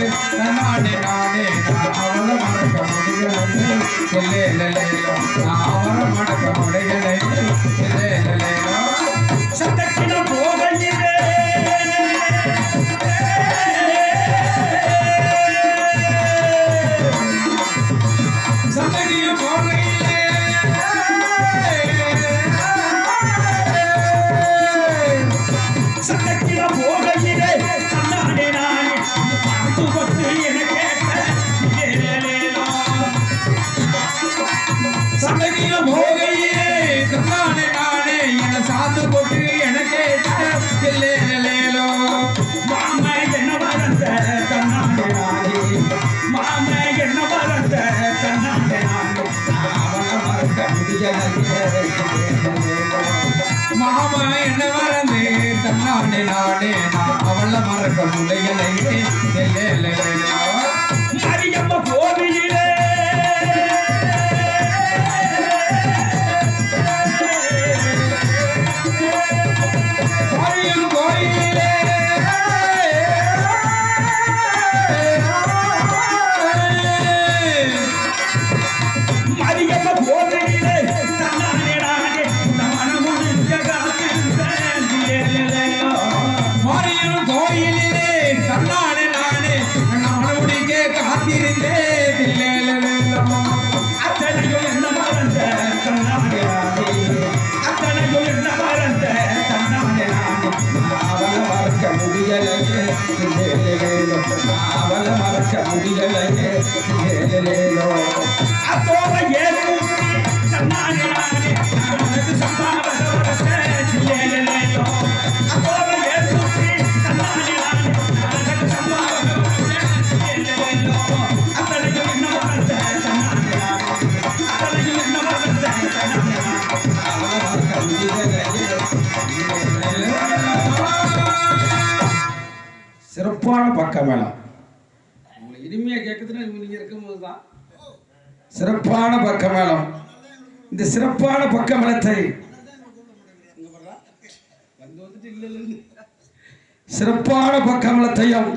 நானே நானே நான் அவளை மறக்க முடியலையே இல்லேலோ நான் அவளை மறக்க முடியலை. மாமா என்ன மறந்து தன்னானே நாடே நான் அவளை மறக்க முடியலையே சிறப்பான பக்கமேளம் இந்த சிறப்பான பக்கமேளத்தை சிறப்பான பக்கமலத்தையும்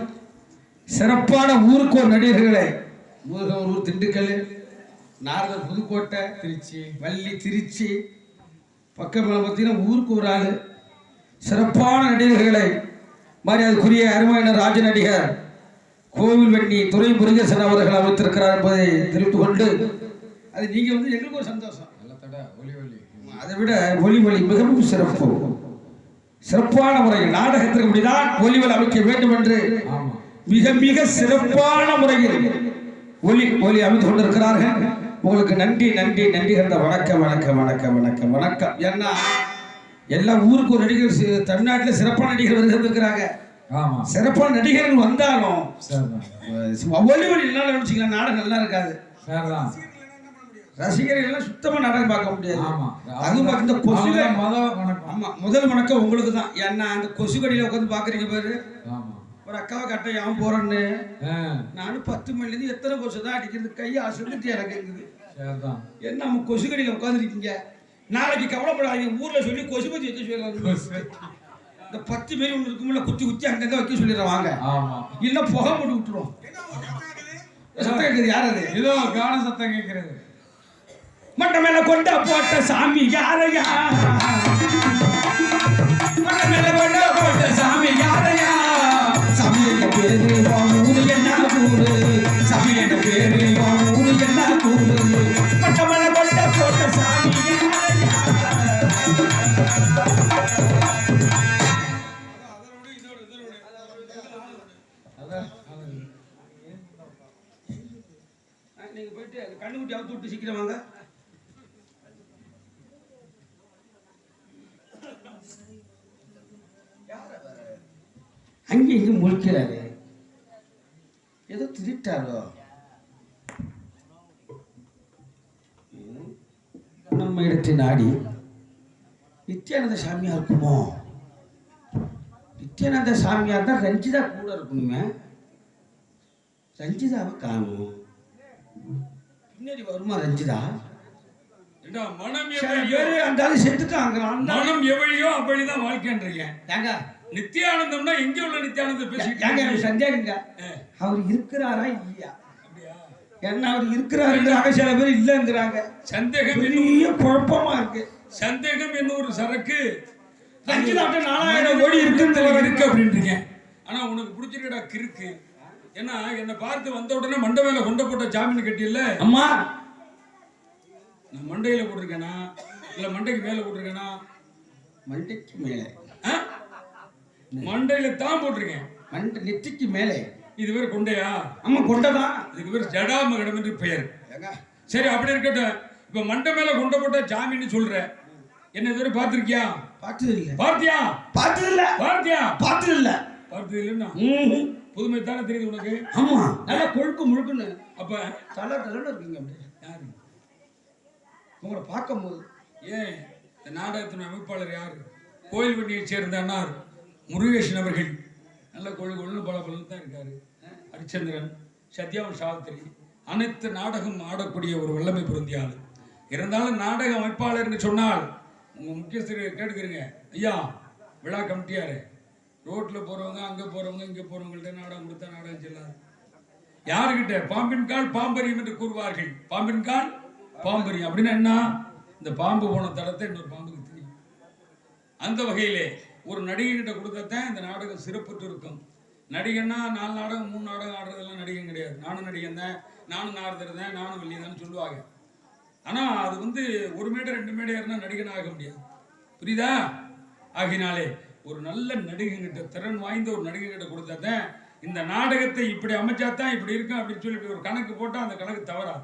சிறப்பான ஊருக்கு ஒரு நடிகர்களே. ஊருக்கு ஊர் திண்டுக்கல் நாரதர் புதுக்கோட்டை திருச்சி வள்ளி திருச்சி. பக்கமலம் பார்த்தீங்கன்னா ஊருக்கு ஒரு ஆள். சிறப்பான நடிகர்களை. மாதிரி அதுக்குரிய அருமையான ராஜ நடிகர் கோவில் வெண்ணி துறை முருகேசன் அவர்கள் அமைத்திருக்கிறார் என்பதை தெரிவித்து கொண்டு அது நீங்கள் வந்து எங்களுக்கு ஒரு சந்தோஷம். அதை விட ஒலி ஒலி மிகவும் சிறப்பு. சிறப்பான முறையில் நாடகத்திற்கு இப்படிதான் ஒலிவல் அமைக்க வேண்டும் என்று மிக மிக சிறப்பான முறையில் ஒலி ஒலி அமைத்து கொண்டிருக்கிறார்கள். உங்களுக்கு நன்றி நன்றி நன்றி கண்ட வணக்கம் வணக்கம் வணக்கம் வணக்கம் வணக்கம். ஏன்னா எல்லா ஊருக்கு ஒரு நடிகர் தமிழ்நாட்டில் சிறப்பான நடிகர் வருகிறாங்க ஆமா சிறப்பான நடிகர்கள் வந்தாலும் ஒலி இல்லைன்னு நினச்சிக்கலாம் நாடகம் நல்லா இருக்காது. சரிதான். ரசிகர்கள் எல்லாம் சுத்தமா நாடகம் பார்க்க முடியாது. ஆமா. அதுவும் இந்த வணக்கம். ஆமா முதல் வணக்கம் உங்களுக்கு தான். ஏன்னா அந்த கொசு கடியில உட்காந்து பாக்குறீங்க பாரு ஒரு அக்காவை கட்ட ஏன் போறேன்னு. நானும் பத்து மணிலேருந்து எத்தனை கொசு தான் அடிக்கிறது? கை அசந்துட்டு எனக்கு இருக்குது. என்ன நம்ம கொசு கடியில உட்காந்துருக்கீங்க நாளைக்கு கவலைப்படாதீங்க. ஊர்ல சொல்லி கொசு பத்தி வைக்க சொல்லிடுறாங்க இந்த பத்து பேர் ஒன்று இருக்கும்ல குத்தி குத்தி அங்கங்க வைக்க சொல்லிடுறேன் வாங்க. ஆமா. இல்ல புகை போட்டு விட்டுரும். சத்தம் கேட்குது யார் அது? இதோ கான சத்தம் கேட்கிறது மண்ட மேல கொண்ட போட்ட சாமி யாரையா? மண்ட மேல கொண்ட போட்ட சாமி யாரையா? சாமி என்ன பேரு? என்ன ஊரு? சாமி என்ன பேரு? சீக்கிரம் வாங்க. அங்கே இங்கே முழிக்கிறாரு. ஏதோ திருட்டாரோ? நம்ம இடத்தை நாடி நித்யானந்த சாமியா இருக்குமோ? நித்யானந்த சாமியார் தான் ரஞ்சிதா கூட இருக்கணுமே. ரஞ்சிதாவை காணும். பின்னாடி வருமா ரஞ்சிதா? மனம் அந்த ஆளு செத்துட்டாங்க. மனம் எவ்வழியோ அப்படிதான் வாழ்க்கைன்றீங்க. ஏங்க. நித்தியானந்தம்னா எங்க உள்ள நித்தியானந்தம் பேசிட்டு ஏங்க எனக்கு? சந்தேகங்க. அவர் இருக்கிறாரா இல்லையா? அப்படியா? ஏன்னா அவர் இருக்கிறாருங்கிறாங்க சில பேர் இல்லைங்கிறாங்க. சந்தேகம் பெரிய குழப்பமா இருக்கு. சந்தேகம் என்னும் ஒரு சரக்கு. ரஞ்சிதாட்ட நாலாயிரம் கோடி இருக்குன்னு இருக்கு இருக்கு அப்படின்றீங்க. ஆனா உனக்கு பிடிச்சிருக்கடா கிறுக்கு. ஏன்னா என்னை பார்த்து வந்த உடனே மண்டை மேல கொண்ட போட்ட ஜாமீன் கட்டியில்ல? அம்மா! நான் மண்டையில போட்டிருக்கேனா? இல்ல மண்டைக்கு மேல போட்டிருக்கேனா? மண்டைக்கு மேலே? மண்டையில தான் போட்டிருக்கேன். மண்டை நெற்றிக்கு மேலே. இது பேர் கொண்டையா? அம்மா கொண்டதான் இதுக்கு பேர் ஜடாமகடம் என்று பெயர். சரி அப்படி இருக்கட்டும். இப்ப மண்டை மேல கொண்ட போட்ட ஜாமீன் சொல்ற. என்ன இதுவரை பார்த்திருக்கியா? பார்த்தது இல்லை பார்த்தியா? பார்த்தது இல்ல பார்த்தியா? பார்த்தது இல்ல பார்த்தது இல்லைன்னா. புதுமை தானே தெரியுது உனக்கு? ஆமா. நல்லா கொழுக்கு முழுக்குன்னு. அப்ப தலை தலைன்னு இருக்கீங்க அப்படியே. யாரு? உங்களை பார்க்கும்போது. ஏன் இந்த நாடகத்தின் அமைப்பாளர் யாரு? கோயில் வண்டியை சேர்ந்த அண்ணார் முருகேசன் அவர்கள். நல்ல கொழு கொழுன்னு பல தான் இருக்காரு. ஹரிச்சந்திரன் சத்யாவன் சாவித்திரி அனைத்து நாடகம் ஆடக்கூடிய ஒரு வல்லமை பொருந்திய ஆளு. இருந்தாலும் நாடக அமைப்பாளர்னு சொன்னால் உங்க முக்கியஸ்தர் கேட்டுக்கிறீங்க. ஐயா விழா கமிட்டியாரு. ரோட்ல போறவங்க அங்க போறவங்க இங்க போறவங்கள்ட்ட நாடகம் கொடுத்தா நாடகம் செல்லாது. யாருக்கிட்ட? பாம்பின் கால் பாம்பரியம் என்று கூறுவார்கள். பாம்பின் கால் பாம்பரியம். அப்படின்னா என்ன? இந்த பாம்பு போன தடத்தை இன்னொரு பாம்புக்கு தெரியும் அந்த வகையிலே ஒரு நடிகைகிட்ட கொடுத்தத்தான் இந்த நாடகம் சிறப்புற்று இருக்கும் நடிகன்னா நாலு நாடகம் மூணு நாடகம் ஆடுறதெல்லாம் நடிகன் கிடையாது. நானும் நடிகன் தான். நானும் நாரதர் நானும் வெளியதான் சொல்லுவாங்க. ஆனால் அது வந்து ஒரு மேடை ரெண்டு மேடை ஏறினா நடிகன் ஆக முடியாது. புரியுதா? ஆகினாலே ஒரு நல்ல நடிகன்கிட்ட திறன் வாய்ந்த ஒரு நடிகன்கிட்ட கொடுத்தாதான் இந்த நாடகத்தை இப்படி அமைச்சா தான் இப்படி இருக்கும் அப்படின்னு சொல்லி இப்படி ஒரு கணக்கு போட்டால் அந்த கணக்கு தவறாது.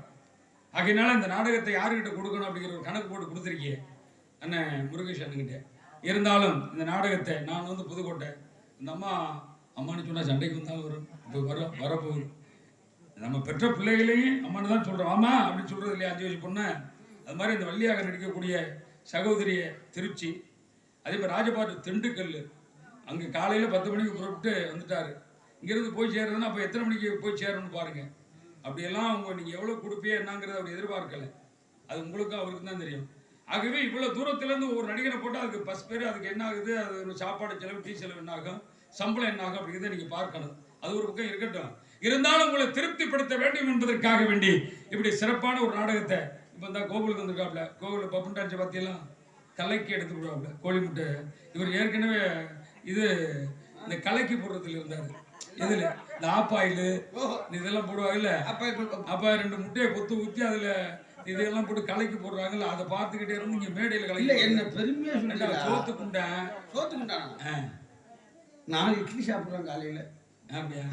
ஆகையினால இந்த நாடகத்தை யாருக்கிட்ட கொடுக்கணும் அப்படிங்கிற ஒரு கணக்கு போட்டு கொடுத்துருக்கீங்க அண்ணன் முருகேஷ் அண்ணன்கிட்ட இருந்தாலும் இந்த நாடகத்தை நான் வந்து புதுக்கோட்டை இந்த அம்மா அம்மான்னு சொன்னால் சண்டைக்கு வந்தாலும் வரும் இப்போ வர வரப்போகுது நம்ம பெற்ற பிள்ளைகளையும் அம்மானு தான் சொல்கிறோம் ஆமா அப்படின்னு சொல்கிறது இல்லையா அஞ்சு வயசு பொண்ணு. அது மாதிரி இந்த வள்ளியாக நடிக்கக்கூடிய சகோதரிய திருச்சி அதே மாதிரி ராஜபாட்டு திண்டுக்கல் அங்கே காலையில் பத்து மணிக்கு புறப்பட்டு வந்துட்டார். இங்கேருந்து போய் சேர்றதுன்னா அப்போ எத்தனை மணிக்கு போய் சேரணும்னு பாருங்கள் அப்படியெல்லாம் அவங்க நீங்கள் எவ்வளோ கொடுப்பே என்னங்கிறத அவர் எதிர்பார்க்கலை. அது உங்களுக்கும் அவருக்கும் தான் தெரியும். ஆகவே இவ்வளோ தூரத்துலேருந்து ஒரு நடிகரை போட்டால் அதுக்கு பஸ் பேர் அதுக்கு என்ன ஆகுது அது ஒரு சாப்பாடு செலவு டீ செலவு என்ன ஆகும் சம்பளம் என்ன ஆகும் அப்படிங்கிறத நீங்கள் பார்க்கணும். அது ஒரு பக்கம் இருக்கட்டும். இருந்தாலும் உங்களை திருப்திப்படுத்த வேண்டும் என்பதற்காக வேண்டி இப்படி சிறப்பான ஒரு நாடகத்தை இப்போ இந்த கோகுலுக்கு வந்திருக்காப்ல கோகுல பப்புண்டாச்சி பற்றியெல்லாம் கலைக்கு எடுத்து விடுவாப்ல கோழி முட்டை. இவர் ஏற்கனவே இது இந்த கலைக்கு போடுறதுல இருந்தார். இதுல இந்த ஆப்பாயில் இதெல்லாம் போடுவாங்கல்ல அப்ப ரெண்டு முட்டையை கொத்து ஊத்தி அதுல இதெல்லாம் போட்டு கலக்கி போடுறாங்கல்ல? அதை பார்த்துக்கிட்டே இருந்து இங்க மேடையில இல்ல கலக்கி என்ன பெருமையா ஏண்டா, சொல்லுங்க சோத்து குண்டேன்? சோத்துக்கிட்டானா ஆ, நாலு இட்லி சாப்பிடுறோம் காலையில.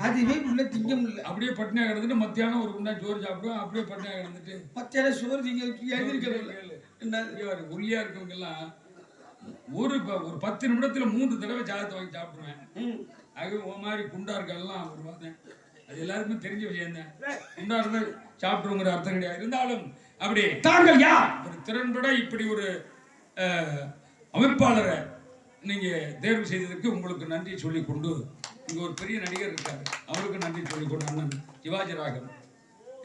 அதுவே உள்ள திங்க முடியல. அப்படியே பட்னியா கிடந்துட்டு மத்தியானம் ஒரு குண்டா சோறு சாப்பிடுவோம் அப்படியே பட்னியா கிடந்துட்டு. மத்தியான சோறு திங்க எழுதிருக்கல என்ன ஒல்லியா இருக்கவங்க எல்லாம் ஒரு ஒரு பத்து நிமிடத்துல மூன்று தடவை சாதத்தை வாங்கி சாப்பிடுவேன். ஆகவே உன் மாதிரி குண்டா இருக்கலாம் ஒரு பார்த்தேன் அது எல்லாருக்குமே தெரிஞ்ச விஷயம் தான். குண்டா இருந்தா சாப்பிடுங்கிற அர்த்தம் கிடையாது. இருந்தாலும் அப்படி தாங்கள் யார்? ஒரு திறன்பட இப்படி ஒரு அமைப்பாளரை நீங்க தேர்வு செய்ததற்கு உங்களுக்கு நன்றி சொல்லிக் கொண்டு இங்க ஒரு பெரிய நடிகர் இருக்காரு. அவருக்கு நன்றி சொல்லிக் கொண்டு அண்ணன் சிவாஜி ராகவன்.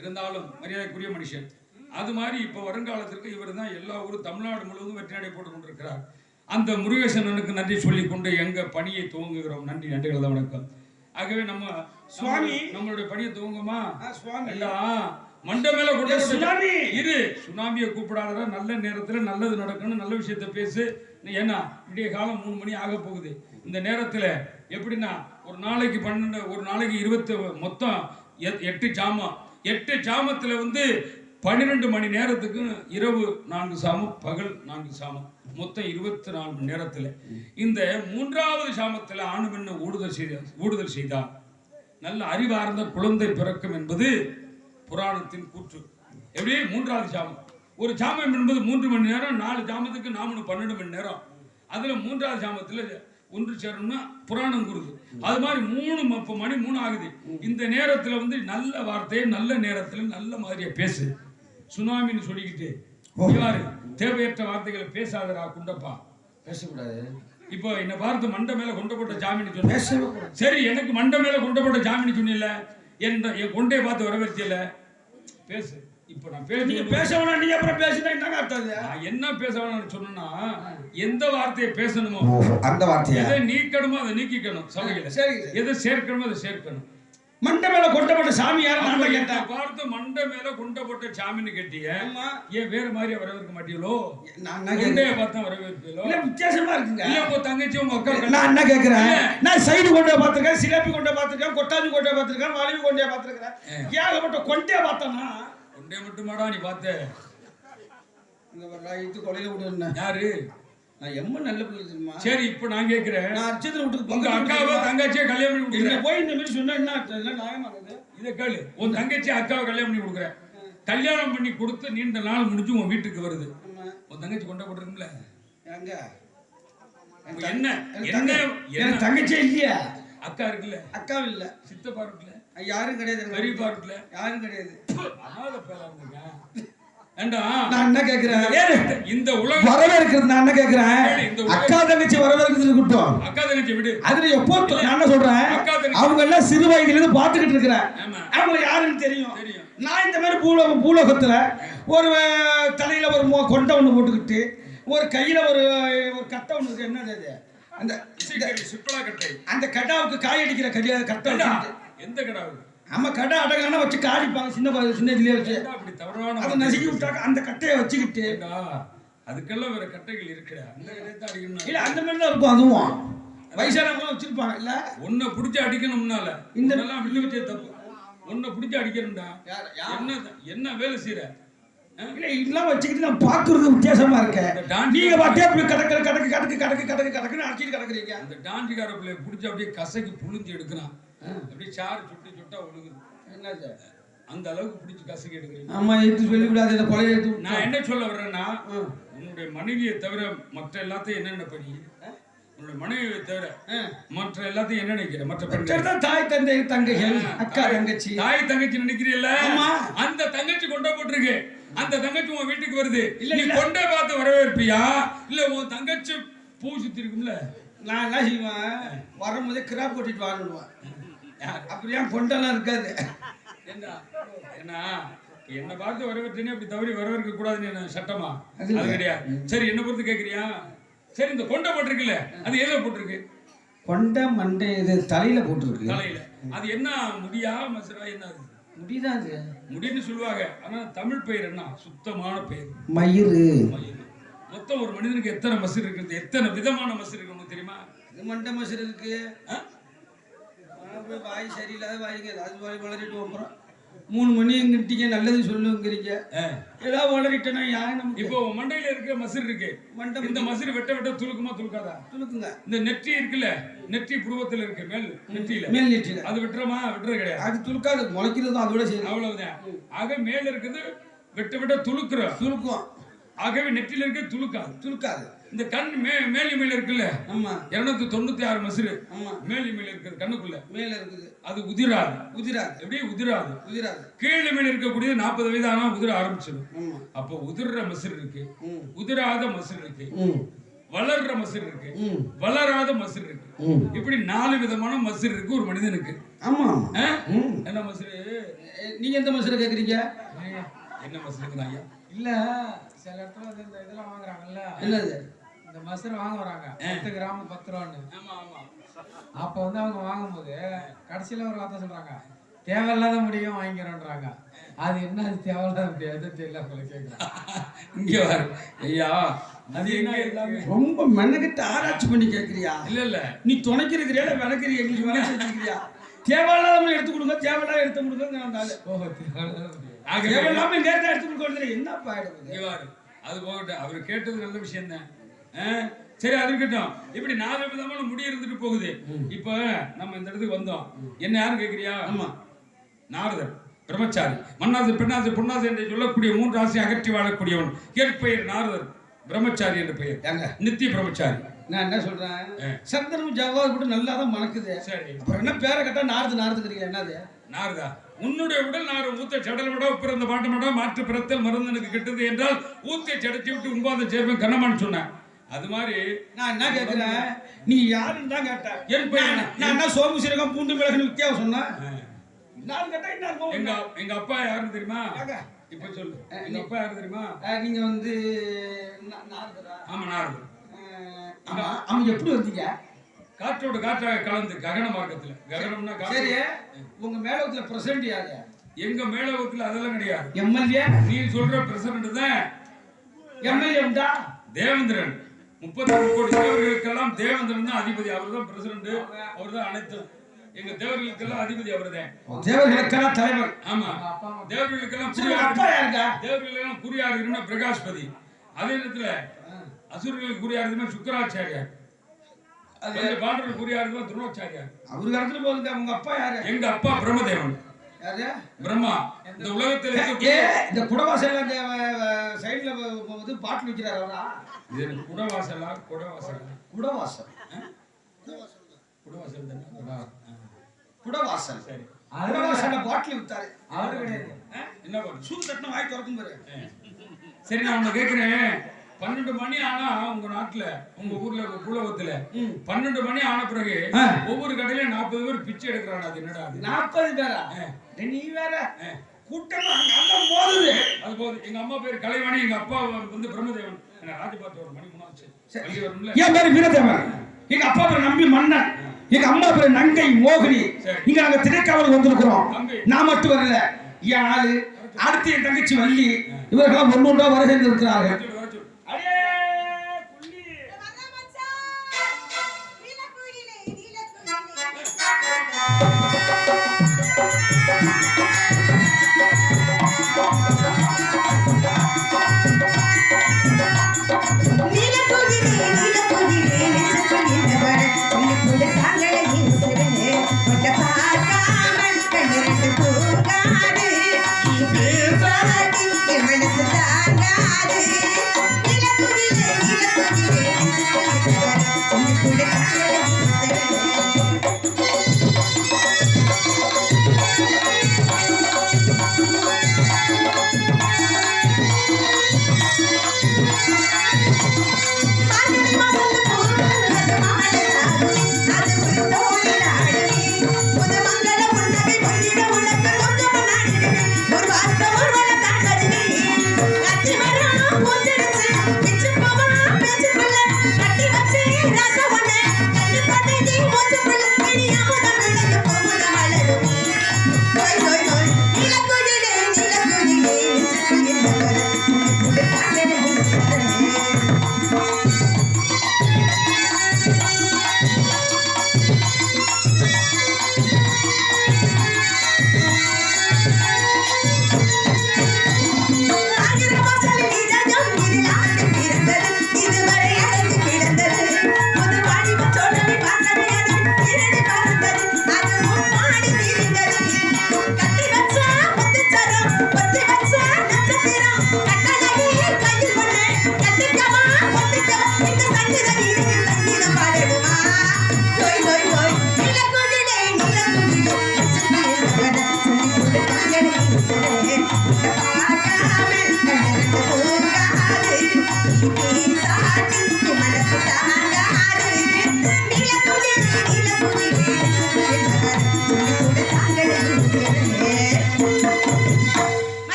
இருந்தாலும் மரியாதைக்குரிய மனுஷன். அது மாதிரி இப்போ வருங்காலத்திற்கு இவர் தான் எல்லா ஊரும் தமிழ்நாடு முழுவதும் வெற்றி நடை போட்டுக் கொண்டிருக்கிறார் அந்த முருகேசனனுக்கு நன்றி சொல்லிக் கொண்டு எங்க பணியை துவங்குகிறோம். நன்றி நன்றிகள் தான் வணக்கம். ஆகவே நம்ம சுவாமி. நம்மளுடைய பணியை துவங்குமா? சுவாமி. எல்லாம் மண்டை மேல கொண்டு சுனாமி. இரு. சுனாமியை கூப்பிடாத நல்ல நேரத்துல நல்லது நடக்கணும் நல்ல விஷயத்த பேசு. ஏன்னா விடிய காலம் மூணு மணி ஆக போகுது. இந்த நேரத்துல எப்படின்னா ஒரு நாளைக்கு பன்னெண்டு ஒரு நாளைக்கு இருபத்தி மொத்தம் எட்- எட்டு ஜாமம். எட்டு ஜாமத்துல வந்து பன்னிரெண்டு மணி நேரத்துக்கு இரவு நான்கு சாமம் பகல் நான்கு சாமம். மொத்தம் இருபத்தி நாலு மணி நேரத்தில். இந்த மூன்றாவது சாமத்தில் ஆணு பெண்ணை ஊடுதல் செய்த ஊடுதல் செய்தார் நல்ல அறிவார்ந்த குழந்தை பிறக்கும் என்பது புராணத்தின் கூற்று. எப்படி? மூன்றாவது சாமம். ஒரு சாமம் என்பது மூன்று மணி நேரம் நாலு ஜாமத்துக்கு நாமனு பன்னெண்டு மணி நேரம். அதில் மூன்றாவது சாமத்தில் ஒன்று சேரணும்னா புராணம் கூறுது. அது மாதிரி மூணு முப்பது மணி மூணு ஆகுது. இந்த நேரத்தில் வந்து நல்ல வார்த்தையை நல்ல நேரத்தில் நல்ல மாதிரியை பேசு. சுனாமின்னு சொல்லிக்கிட்டு இவ்வாறு தேவையற்ற வார்த்தைகளை பேசாதடா குண்டப்பா. பேசக்கூடாது. இப்போ என்ன பார்த்து மண்டை மேல கொண்ட போட்ட ஜாமீன் சொன்ன சரி எனக்கு மண்டை மேல கொண்ட போட்ட ஜாமீன் சொன்னில்ல. என் என் கொண்டே பார்த்து வரவேற்றியல பேசு. இப்போ நான் நீங்க பேச பேச வேணாம் நீங்க அப்புறம் பேசினா என்னங்க அர்த்தம் என்ன பேச வேணாம்னு சொன்னா எந்த வார்த்தையை பேசணுமோ அந்த வார்த்தையா? எதை நீக்கணுமோ அதை நீக்கிக்கணும் சபையில. சரி எதை சேர்க்கணுமோ அதை சேர்க்கணும். மண்டை மேல கொண்டப்பட்ட சாமி யாரும் என்னை பார்த்து மண்டை மேல கொண்ட போட்ட ஜாமீன் கட்டிய ஏன் வேற மாதிரியா வரவேற்க மாட்டீங்களோ? கொண்டைய பார்த்தா வரவேற்பீங்களோ இல்ல வித்தியாசமா இருக்குங்க. இல்ல உங்க தங்கச்சி உங்க அக்கா நான் என்ன கேக்குறேன் நான் சைடு கொண்டே பார்த்திருக்கேன் சிலேபி கொண்டே பார்த்திருக்கேன் கொட்டாஞ்சி கொண்டே பார்த்திருக்கேன் வலிவு கொண்டே பார்த்திருக்கேன் ஏகப்பட்ட கொண்டே பார்த்தேன்னா கொண்டே மட்டுமாடா நீ பார்த்த? இந்த வராயிட்டு கொலையில விடுறேன் யாரு? நான் எம்ம நல்ல பிள்ளை சரி இப்ப நான் கேக்குறேன் நான் அர்ச்சத்தில் விட்டு உங்க அக்காவை தங்கச்சியை கல்யாணம் போய் இந்த மாதிரி சொன்னா என்ன இல்லை நியாயமானது இதை கேளு. உன் தங்கச்சி அக்காவை கல்யாணம் பண்ணி கொடுக்குறேன் கல்யாணம் பண்ணி கொடுத்து நீண்ட நாள் முடிஞ்சு உன் வீட்டுக்கு வருது. உன் தங்கச்சி கொண்ட போட்டுருக்கும்ல? என்ன? என்ன? என்ன? தங்கச்சியே இல்லையா? அக்கா இருக்குல்ல? அக்கா இல்ல. சித்தப்பா இருக்குல்ல? யாரும் கிடையாது. பெரியப்பா இருக்குல்ல? யாரும் கிடையாது. அனாத பேரா ஏண்டா நான் என்ன கேக்குறேன். இந்த உலகம் வரவேற்கிறது நான் என்ன கேக்குறேன்? அக்கா தங்கச்சி வரவேற்கிறது இருக்கட்டும் அக்கா தங்கச்சி விடு. அதுல எப்போ நான் என்ன சொல்றேன். அவங்க எல்லாம் சிறு வயதுல இருந்து பாத்துக்கிட்டு இருக்கிறேன் அவங்க யாருன்னு தெரியும். தெரியும். நான் இந்த மாதிரி பூலோக பூலோகத்துல ஒரு தலையில ஒரு கொண்டை ஒண்ணு போட்டுக்கிட்டு ஒரு கையில ஒரு ஒரு கட்டை ஒண்ணு இருக்கு. என்னது அந்த அந்த கடாவுக்கு காய் அடிக்கிற கடிய கட்டை ஏண்டா, வச்சுக்கிட்டு. எந்த கடாவு ஆமா கடை அடகான வச்சு காடிப்பாங்க சின்ன சின்ன இதுலயே வச்சு அப்படி தவறான அதை நசுக்கி விட்டாக்க அந்த கட்டையை வச்சுக்கிட்டு அதுக்கெல்லாம் வேற கட்டைகள் இருக்குடா. அந்த கட்டையை தான் அடிக்கணும் இல்ல அந்த மாதிரி தான் இருக்கும் அதுவும். வயசானவங்க வச்சிருப்பாங்க இல்ல? உன்னை பிடிச்சி அடிக்கணும்னால இந்த- இந்த விட்டு வச்சே தப்பு. உன்னை பிடிச்சி அடிக்கணும்டா. என்ன என்ன வேலை செய்யற? இல்ல இதெல்லாம் வச்சுக்கிட்டு நான் பாக்குறது வித்தியாசமா இருக்க. இந்த டான்ஸ் நீங்க பார்த்தே அப்படி கடக்கு கடக்கு கடக்கு கடக்கு கடக்கு கடக்குன்னு அடிச்சிட்டு கிடக்குறீங்க? அந்த டான்ஸிக்கார பிள்ளைய பிடிச்சி அப்படியே கசக்கி புழிஞ்சு எடுக்கிறான். அப்படியே சாறு சுட்டு சுட்டா ஒழுகுது? என்னது? அந்த அளவுக்கு பிடிச்சி கசக்கி எடுக்கிறீங்க ஆமா எடுத்து சொல்லி விடாது இந்த கொலையை எடுத்து. நான் என்ன சொல்ல வர்றேன்னா உன்னுடைய மனைவியை தவிர மற்ற எல்லாத்தையும் என்ன நினைப்ப நீ உன்னுடைய மனைவியை தவிர மற்ற எல்லாத்தையும் என்ன நினைக்கிற? மற்ற பெண்கள். சரிதான் தாய் தந்தை தங்கைகள் அக்கா தங்கச்சி. தாய் தங்கச்சி நினைக்கிறீல்ல? ஆமா. அந்த தங்கச்சி கொண்ட போட்டிருக்கு. அந்த தங்கச்சி உன் வீட்டுக்கு வருது. இல்ல, நீ. கொண்டே பார்த்து வரவேற்பியா? இல்ல உன் தங்கச்சி பூ சுத்தி இருக்கும்ல நான் என்ன செய்வேன்? வரும்போதே கிராப் கொட்டிட்டு வாங்கிடுவேன்? அப்படியா கொண்டெல்லாம் இருக்காது. என்ன என்ன என்ன பார்த்து வரவேற்றனே அப்படி தவறி வரவேற்க கூடாதுன்னு சட்டமா? அது கிடையாது சரி என்ன பொறுத்து கேக்குறியா? சரி இந்த கொண்டை போட்டிருக்குல்ல அது எதுல போட்டிருக்கு? கொண்டை மண்டை இது தலையில போட்டுருக்கு. தலையில. அது என்ன முடியா மசுரா என்ன அது? முடிதான் முடின்னு சொல்லுவாங்க. ஆனா தமிழ் பெயர் என்ன? சுத்தமான பெயர். மயிறு. மயில். மொத்தம் ஒரு மனிதனுக்கு எத்தனை மசிர் இருக்குது? எத்தனை விதமான மசிர் இருக்கு உனக்கு தெரியுமா? மண்டை மசர் இருக்கு? ஆனா, வாய் சரியில்லாத வாய்ங்க அது வாய் வளரிட்டு அப்புறம் மூணு மணி எங்கிட்டீங்க நல்லது சொல்லுங்கிறீங்க. ஏதாவது வளரிட்டேன்னா யாரும் நமக்கு? இப்போ மண்டையில இருக்கிற மசிர் இருக்கு. மண்டை இந்த மசிர் வெட்ட வெட்ட துளுக்குமா துளுக்காதா? துளுக்குங்க. இந்த நெற்றி இருக்குல்ல நெற்றி புருவத்துல இருக்கு மேல் நெற்றியில. மேல் நீட்டில அது வெட்டுறமா வெட்டுறது கிடையாது. அது துளுக்காது முளைக்கிறது அதோட சரி. அவ்வளவுதான். ஆக மேல இருக்குது வெட்ட வெட்ட துளுக்குற துளுக்கும் ஆகவே நெற்றியில இருக்க துளுக்காது. துளுக்காது. இந்த கண் மே மேலி மேல இருக்குல்ல? ஆமா. இருநூத்தி தொண்ணூத்தி ஆறு மசிறு ஆமா. மேலி மேல இருக்குது கண்ணுக்குள்ள. மேல இருக்குது. அது உதிராது. உதிராது. எப்படி உதிராது. உதிராது. கீழே மேல இருக்கக்கூடியது நாற்பது வயது ஆனா உதிர ஆரம்பிச்சிடும். ஆமா. அப்போ உதிர்ற மசிர் இருக்கு. உதிராத மசிர் இருக்கு. வளர்ற மசிர் இருக்கு. வளராத மசிர் இருக்கு. இப்படி நாலு விதமான மசிர் இருக்கு ஒரு மனிதனுக்கு. ஆமா. என்ன மசிறு எ, நீங்க எந்த மசுரை கேக்குறீங்க? என்ன மசிருங்கிறாங்க ஐயா? இல்ல. சில இடத்துல இந்த இதெல்லாம் வாங்குறாங்கல்ல. என்னது? இந்த மசுரை வாங்க வராங்க. பத்து கிராம் பத்து ரூபான்னு. ஆமா ஆமா. அப்ப வந்து அவங்க வாங்கும்போது கடைசியில ஒரு வார்த்தை சொல்றாங்க. தேவையில்லாத முடியும் வாங்கிக்கிறோன்றாங்க. அது என்ன அது தேவையில்லாத முடியும் எது தெரியல உங்களை கேட்குறேன் இங்க வர ஐயா அது எங்க எல்லாமே. ரொம்ப மெனக்கிட்டு ஆராய்ச்சி பண்ணி கேக்குறியா? இல்ல இல்ல. நீ துணைக்கிறதுறியா இல்ல விளக்குறியா எங்களுக்கு வேலை செஞ்சுக்கிறியா தேவையில்லாம எடுத்து கொடுங்க தேவையில்லாம எடுத்து கொடுங்க அந்த ஆளு. ஓ தேவையில்லாத முடியும் ஆகவே தேவையில்லாம நேரத்தை எடுத்து கொடுக்கறது என்னப்பா எடுக்குது இங்க வாரு. அது போகட்டும். அவர் கேட்டது நல்ல விஷயம் தான் சரி அது இருக்கட்டும். இப்படி நாலு விதமான முடி இருந்துட்டு போகுது. இப்ப நம்ம இந்த இடத்துக்கு வந்தோம். என்ன யாரும் கேக்குறியா? ஆமா. நாரதர் பிரம்மச்சாரி. மன்னாசு பெண்ணாசு பொன்னாசு என்று சொல்லக்கூடிய மூன்று ஆசை அகற்றி வாழக்கூடியவன். இயற்பெயர் நாரதர் பிரம்மச்சாரி என்ற பெயர். நித்திய பிரம்மச்சாரி. நான் என்ன சொல்றேன்? ஆ. சந்திரனும் ஜவ்வாது கூட நல்லா தான் மணக்குது. சரி. அப்புறம் என்ன பேரை கட்டா நார்து நார்துக்கிறீங்க என்னது? நாரதா. உன்னுடைய உடல் நார ஊத்த சடல் விட பிறந்த பாட்டு மாட்டா மாற்று பிறத்தல் மருந்தனுக்கு கிட்டது என்றால் ஊத்தை சடைச்சி விட்டு உண்பாத சேர்வன் கண்ணமான்னு சொன்னேன். அது மாதிரி நான் என்ன கேட்கிறேன் நீ யாருன்னு தான் கேட்டேன். என் பெயர் நான் என்ன சோம்பு சீரகம் பூண்டு மிளகுன்னு வித்தியாசம் சொன்னேன்? நான் கேட்டா என்ன? எங்க எங்க அப்பா யாருன்னு தெரியுமா? இப்ப சொல்லு. எங்க அப்பா யாரு தெரியுமா? நீங்க வந்து? ஆமா நாரதர். அவங்க எப்படி வந்தீங்க? காற்றோட காற்றாக கலந்து ககன மார்க்கத்துல. ககனம்னா சரி உங்க மேலத்துல பிரசிடண்ட் யாரு? எங்க மேலவத்துல அதெல்லாம் கிடையாது. எம்எல்ஏ? நீ சொல்ற பிரசிடண்ட் தான் எம்எல்ஏ தேவேந்திரன். முப்பத்தி கோடி தேவர்களுக்கெல்லாம் தேவேந்திரன் தான் அதிபதி. அவர் தான் பிரசிடண்ட் அவர் தான் அனைத்தும் எங்க தேவர்களுக்கெல்லாம் அதிபதி அவர் தான் தேவர்களுக்கெல்லாம் தலைவர். ஆமா. தேவர்களுக்கெல்லாம் தேவர்களுக்கெல்லாம் குறியாருன்னா பிரகாஷ்பதி. அதே நேரத்துல அசுரர்களுக்கு குறியாருதுன்னா சுக்கராச்சாரியார். அது பாண்டவர் குறியாருதுன்னா துரோணாச்சாரியார். அவரு காலத்துல போகுங்க உங்க அப்பா யாரு? எங்க அப்பா பிரம்மதேவன். பிரம்மா இந்த உலகத்தில் இந்த குடவாசல்ல அந்த சைடுல வந்து பாட்டில் வைக்கிறாரு அவரா? இது குடவாசலா குடவாசலா? குடவாசல். குடவாசல் தானே? குடவாசல். சரி. குடவாசல்ல பாட்டில் வித்தாரு. அவரு கிடையாது. என்ன பண்ணு சூடு தட்டின வாய் திறக்கும் பாரு. சரி நான் உன்னை கேட்கிறேன் பன்னெண்டு மணி ஆனா உங்க நாட்டுல உங்க ஊர்ல குலவத்துல. பன்னெண்டு மணி ஆன பிறகு. ஒவ்வொரு கடையிலயும் நாற்பது பேர் பிச்சை எடுக்கிறான் அது என்னடா நாற்பது பேரா? நீ வேற கூட்டமா நல்லா மோதுது அது போது எங்க அம்மா பேர் கலைவாணி எங்க அப்பா வந்து பிரம்மதேவன். ராஜபாத்து ஒரு மணி மூணாச்சு. என் பேரு வீரதேவன். எங்க அப்பா பேரு நம்பி மன்னன். எங்க அம்மா பேரு நங்கை மோகினி. இங்க நாங்க திரைக்காவல் வந்திருக்கிறோம். நான் மட்டும் வரல. என் ஆளு? அடுத்து என் தங்கச்சி வள்ளி. இவர்களாம் ஒன்று ஒன்றா வருகை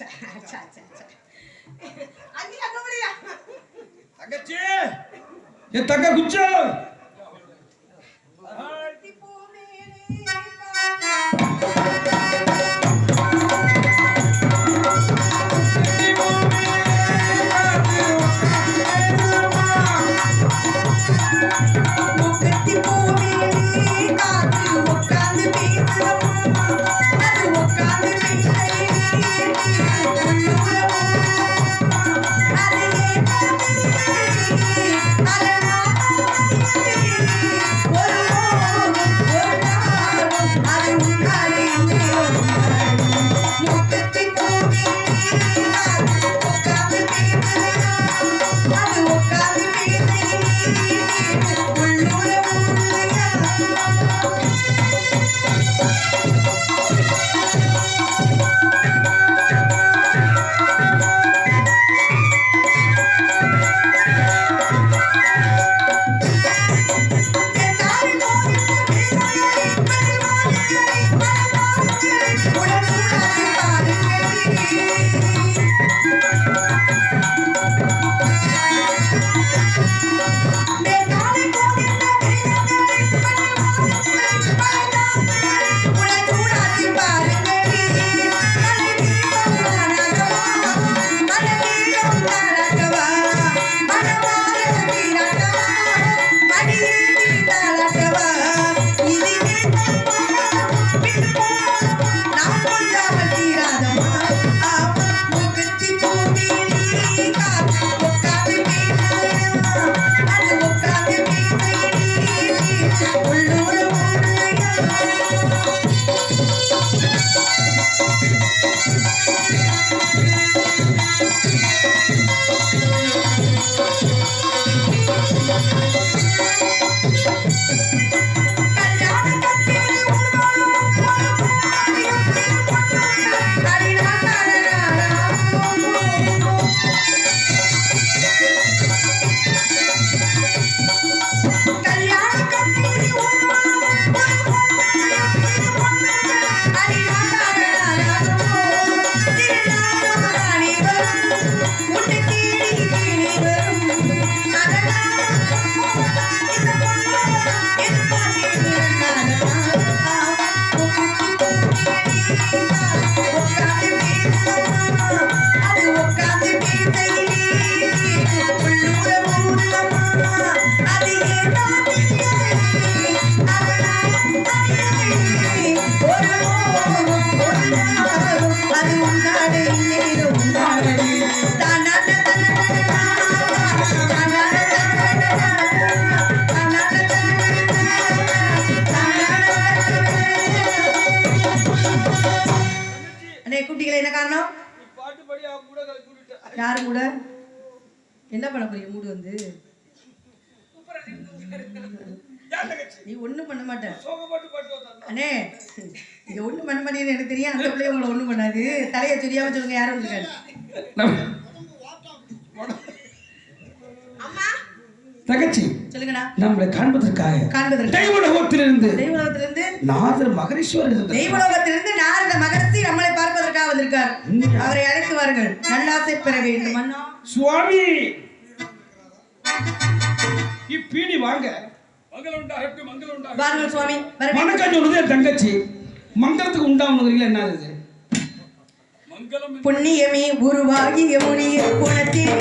அஹ், அச்சா அச்சா அச்சா அச்சா அங்கே அங்க முடியா தங்கச்சி என் தங்க குச்சோ முக்கத்தி போறீங்க மூடு வந்து. நீ ஒண்ணும் பண்ண மாட்ட. சோகப்பட்டு பாட்டு வந்தான் அண்ணே நீங்க ஒண்ணும் பண்ண மாட்டீங்கன்னு எனக்கு தெரியும். அந்த பிள்ளைய உங்களை ஒண்ணும் பண்ணாது. தலையை தெரியாம சொல்லுங்க யாரும் அம்மா. தங்கச்சி சொல்லுங்கண்ணா. நம்மளை காண்பதற்காக காண்பதற்கு தெய்வலோகத்திலிருந்து தெய்வலோகத்திலிருந்து மகரீஸ்வரர் இருந்தார். தெய்வலோகத்திலிருந்து நாரத மகர்ஷி நம்மளை பார்ப்பதற்காக வந்திருக்கார். அவரை அழைத்து வாருங்கள். நல்லாசை பெற வேண்டும் சுவாமி இப்பீடி வாங்க. வாருங்கள் சுவாமி. வணக்கம் சொல்லுது என் தங்கச்சி. மங்களத்துக்கு உண்டாவணுங்கிறீங்களா என்னது இது மங்களம் புண்ணியமே உருவாகிய முடிய குணத்தில்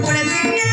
por el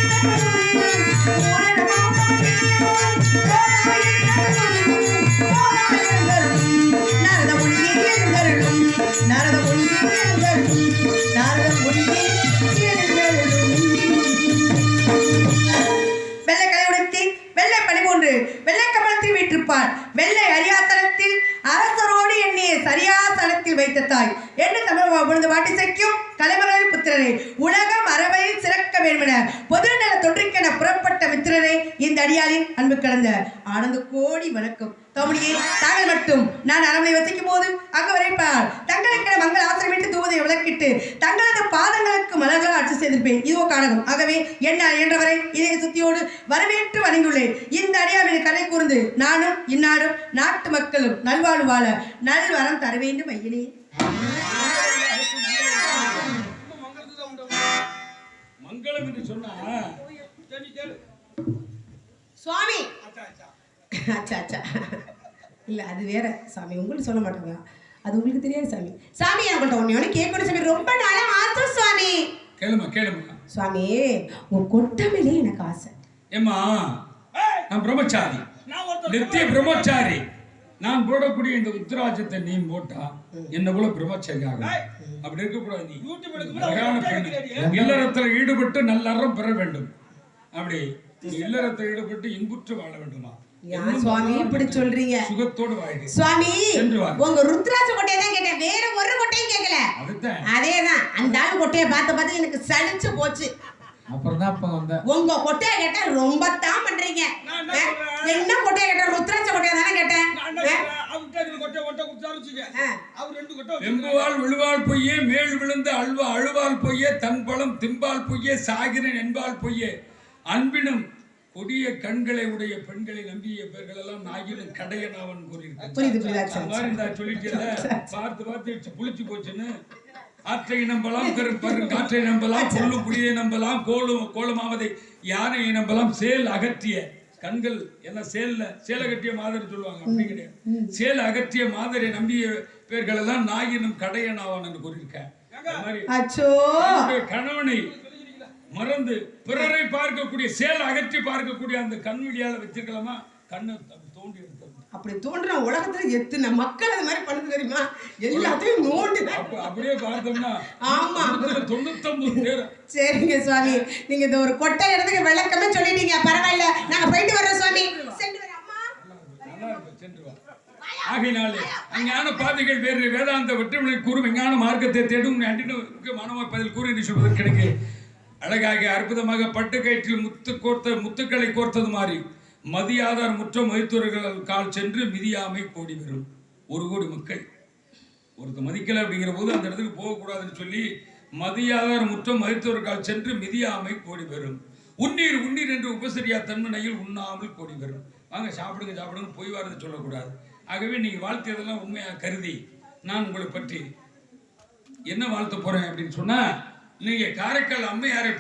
என்றவரை இதய சுத்தியோடு வரவேற்று வணங்கியுள்ளேன். இந்த அடியாவின் கதை கூர்ந்து நானும் இந்நாடும் நாட்டு மக்களும் நல்வாழ்வு வாழ நல்வரம் தர வேண்டும் ஐயனே. மங்களம் என்று சொன்னா சுவாமி! அச்சா அச்சா. இல்ல அது வேற. சாமி உங்களுக்கு சொல்ல மாட்டாங்க. அது உங்களுக்கு தெரியாது சாமி. சாமி எனக்கு ஒன்று ஒன்று கேட்கணும் சாமி ரொம்ப நாளா ஆசை சுவாமி. கேளுமா கேளுமா சுவாமி உன் கொட்டமையிலே எனக்கு ஆசை. ஏம்மா? நான் பிரம்மச்சாரி. நான் ஒருத்தர் நித்திய பிரம்மச்சாரி. நான் போடக்கூடிய இந்த உத்தராஜத்தை நீ போட்டா என்ன போல பிரம்மச்சாரி ஆகும். அப்படி இருக்கக்கூடாது. இல்லறத்தில் ஈடுபட்டு நல்ல அறம் பெற வேண்டும். அப்படி நீ இல்லறத்தில் ஈடுபட்டு இன்புற்று வாழ வேண்டுமா? சுவாமி இப்படி சொல்றீங்க. சுகத்தோடு வாழ்க சுவாமி. உங்க ருத்ராட்ச கொட்டையை தான் கேட்டேன். வேற ஒரு கொட்டையும் கேட்கல. அதுதான். அந்த ஆள் கொட்டையை பார்த்து பார்த்து எனக்கு சலிச்சு போச்சு. உங்க கொட்டையை கேட்டா ரொம்ப தான் பண்றீங்க. என்ன கொட்டையை ருத்ராட்ச கொட்டையை தானே கேட்டேன். விழுவாள் பொய்யே மேல் விழுந்து அழ்வா அழுவாள் பொய்யே தன் பழம் திம்பால் பொய்யே சாகிரன் என்பால் பொய்யே. அன்பினும் கொடிய கண்களை உடைய பெண்களை நம்பிய பேர்கள் எல்லாம் நாயினும் கடையனாவன் கூறியிருக்கான் சொல்லிட்டேல பார்த்து பார்த்து புளிச்சு போச்சுன்னு? ஆற்றை நம்பலாம் பெரு பெரு காற்றை நம்பலாம் புல்லு புளியை நம்பலாம் கோலும் கோலமாவதை யானையை நம்பலாம் சேல் அகற்றிய கண்கள் என்ன சேல்ல சேல கட்டிய மாதிரி சொல்லுவாங்க அப்படி கிடையாது. சேல் அகற்றிய மாதிரி நம்பிய பேர்கள் எல்லாம் நாயினும் கடையனாவான் என்று கூறியிருக்கேன் கணவனை மறந்து பிறரை பார்க்கக்கூடிய சேல் அகற்றி பார்க்கக்கூடிய அந்த கண் வழியால வச்சிருக்கலாமா? கண்ணை அப்படி தோன்ற உலகத்துல எத்தனை மக்கள் அது மாதிரி பண்ணுது தெரியுமா? எல்லாத்தையும் நோண்டு அப்ப அப்படியே பார்த்தோம்னா ஆமா. தொண்ணூத்தொன்பது பேர். சரிங்க சுவாமி. நீங்க இந்த ஒரு கொட்டை இடத்துக்கு விளக்கமே சொல்லிட்டீங்க. பரவாயில்ல. நாங்க போயிட்டு வர்றோம் சுவாமி. சென்று வரேன் அம்மா. சென்று வா. ஆகையினாலே அஞ்ஞான பாதைகள் வேறு வேதாந்த வெற்றிமலை கூறும் விஞ்ஞான மார்க்கத்தை தேடும் அண்டினுக்கு மனமாப்பதில் கூறி என்று சொல்வதற்கு கிடைக்கு அழகாக அற்புதமாக பட்டு கயிற்றில் முத்து கோர்த்த முத்துக்களை கோர்த்தது மாதிரி. மதியாதார் முற்ற மதித்துறைகள் கால் சென்று மிதியாமை கோடி வரும் ஒரு கோடி மக்கள். ஒருத்தர் மதிக்கல அப்படிங்கிற போது அந்த இடத்துக்கு போகக்கூடாதுன்னு சொல்லி மதியாதார் முற்றம் மதித்தவர்கள் சென்று மிதியாமை கோடி பெறும். உண்ணீர் உண்ணீர் என்று உபசரியா தன்மனையில் உண்ணாமல் கோடி பெறும். வாங்க சாப்பிடுங்க சாப்பிடுங்க போய் வரது சொல்லக்கூடாது. ஆகவே நீங்கள் வாழ்த்தியதெல்லாம் உண்மையாக கருதி நான் உங்களை பற்றி என்ன வாழ்த்த போகிறேன் அப்படின்னு சொன்னால் நீங்கள் காரைக்கால் அம்மையாரை